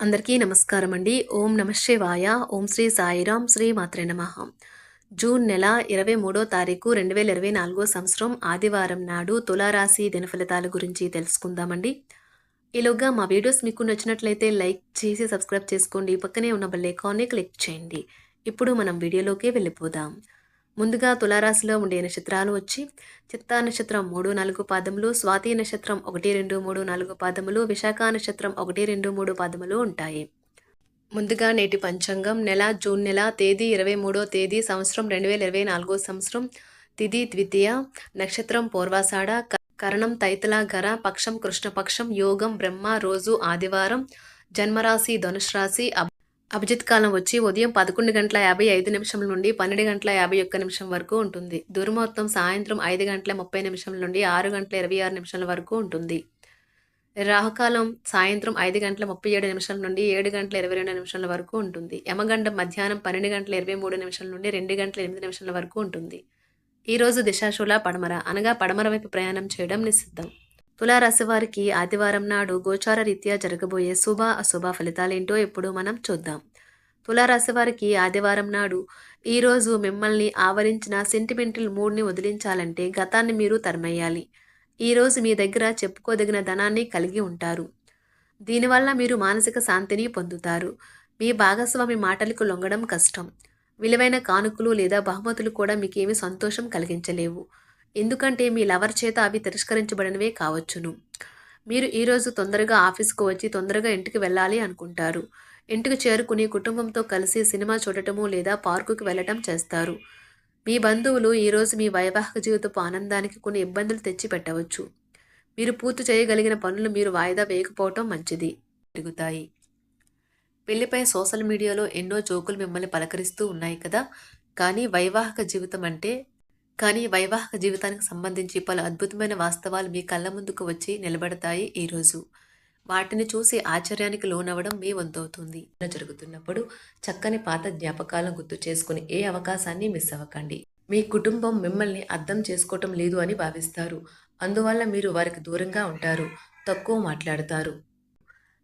అందరికీ నమస్కారం అండి. ఓం నమ శివాయ. ఓం శ్రీ సాయిరాం శ్రీ మాత్రే నమ. జూన్ నెల ఇరవై మూడో తారీఖు రెండు వేల ఇరవై నాలుగో సంవత్సరం ఆదివారం నాడు తులారాశి దినఫలితాల గురించి తెలుసుకుందామండి. ఈలోగా మా వీడియోస్ మీకు నచ్చినట్లయితే లైక్ చేసి సబ్స్క్రైబ్ చేసుకోండి. పక్కనే ఉన్న బెల్ ఐకాన్ని క్లిక్ చేయండి. ఇప్పుడు మనం వీడియోలోకి వెళ్ళిపోదాం. ముందుగా తులారాశిలో ఉండే నక్షత్రాలు వచ్చి చిత్తా నక్షత్రం మూడు నాలుగు పాదములు స్వాతి నక్షత్రం ఒకటి రెండు మూడు నాలుగు పాదములు విశాఖ నక్షత్రం ఒకటి రెండు మూడు పాదములు ఉంటాయి. ముందుగా నేటి పంచాంగం నెల జూన్ నెల తేదీ ఇరవై మూడో తేదీ సంవత్సరం రెండు వేల ఇరవై నాలుగో సంవత్సరం తిథి ద్వితీయ నక్షత్రం పూర్వాషాఢ కరణం తైతల గర పక్షం కృష్ణపక్షం యోగం బ్రహ్మ రోజు ఆదివారం జన్మరాశి ధనుష్ రాశి అభిజిత్ కాలం వచ్చి ఉదయం పదకొండు గంటల యాభై ఐదు నిమిషం నుండి పన్నెండు గంటల యాభై ఒక్క నిమిషం వరకు ఉంటుంది. దుర్ముహూర్తం సాయంత్రం ఐదు గంటల ముప్పై నిమిషం నుండి ఆరు గంటల ఇరవై ఆరు నిమిషాల వరకు ఉంటుంది. రాహుకాలం సాయంత్రం ఐదు గంటల ముప్పై ఏడు నిమిషాల నుండి ఏడు గంటల ఇరవై రెండు నిమిషాల వరకు ఉంటుంది. యమగండం మధ్యాహ్నం పన్నెండు గంటల ఇరవై మూడు నిమిషాల నుండి రెండు గంటల ఎనిమిది నిమిషాల వరకు ఉంటుంది. ఈరోజు దిశాశూల పడమర అనగా పడమర వైపు ప్రయాణం చేయడం నిషిద్ధం. తులారాశి వారికి ఆదివారం నాడు గోచార రీత్యా జరగబోయే శుభ అశుభ ఫలితాలేంటో ఇప్పుడు మనం చూద్దాం. తులారాశి వారికి ఆదివారం నాడు ఈరోజు మిమ్మల్ని ఆవరించిన సెంటిమెంటల్ మూడ్ని వదిలించాలంటే గతాన్ని మీరు తరిమేయాలి. ఈరోజు మీ దగ్గర చెప్పుకోదగిన ధనాన్ని కలిగి ఉంటారు. దీనివల్ల మీరు మానసిక శాంతిని పొందుతారు. మీ భాగస్వామి మాటలకు లొంగడం కష్టం. విలువైన కానుకలు లేదా బహుమతులు కూడా మీకేమీ సంతోషం కలిగించలేవు. ఎందుకంటే మీ లవర్ చేత అవి తిరస్కరించబడినవే కావచ్చును. మీరు ఈరోజు తొందరగా ఆఫీస్కు వచ్చి తొందరగా ఇంటికి వెళ్ళాలి అనుకుంటారు. ఇంటికి చేరుకుని కుటుంబంతో కలిసి సినిమా చూడటము లేదా పార్కుకి వెళ్ళటం చేస్తారు. మీ బంధువులు ఈరోజు మీ వైవాహిక జీవితపు ఆనందానికి కొన్ని ఇబ్బందులు తెచ్చి పెట్టవచ్చు మీరు పూర్తి చేయగలిగిన పనులు మీరు వాయిదా వేయకపోవటం మంచిది. పెరుగుతాయి. పెళ్ళిపై సోషల్ మీడియాలో ఎన్నో జోకులు మిమ్మల్ని పలకరిస్తూ ఉన్నాయి కదా? కానీ వైవాహిక జీవితం అంటే కానీ వైవాహిక జీవితానికి సంబంధించి పలు అద్భుతమైన వాస్తవాలు మీ కళ్ళ ముందుకు వచ్చి నిలబడతాయి ఈరోజు వాటిని చూసి ఆశ్చర్యానికి లోనవ్వడం మీ వంతవుతుంది. జరుగుతున్నప్పుడు చక్కని పాత జ్ఞాపకాలను గుర్తు చేసుకుని ఏ అవకాశాన్ని మిస్ అవ్వకండి. మీ కుటుంబం మిమ్మల్ని అర్థం చేసుకోవటం లేదు అని భావిస్తారు. అందువల్ల మీరు వారికి దూరంగా ఉంటారు తక్కువ మాట్లాడతారు.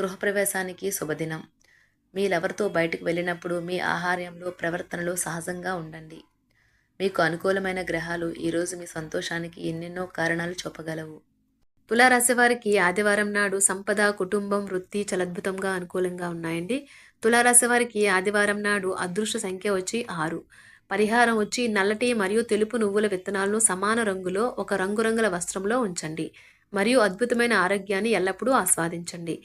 గృహప్రవేశానికి శుభదినం. మీరెవరితో బయటకు వెళ్ళినప్పుడు మీ ఆహార్యంలో ప్రవర్తనలో సహజంగా ఉండండి. మీకు అనుకూలమైన గ్రహాలు ఈరోజు మీ సంతోషానికి ఎన్నెన్నో కారణాలు చూపగలవు. తులారాశి వారికి ఆదివారం నాడు సంపద కుటుంబం వృత్తి చాలా అద్భుతంగా అనుకూలంగా ఉన్నాయండి. తులారాశి వారికి ఆదివారం నాడు అదృష్ట సంఖ్య వచ్చి ఆరు. పరిహారం వచ్చి నల్లటి మరియు తెలుపు నువ్వుల విత్తనాలను సమాన రంగులో ఒక రంగురంగుల వస్త్రంలో ఉంచండి. మరియు అద్భుతమైన ఆరోగ్యాన్ని ఎల్లప్పుడూ ఆస్వాదించండి.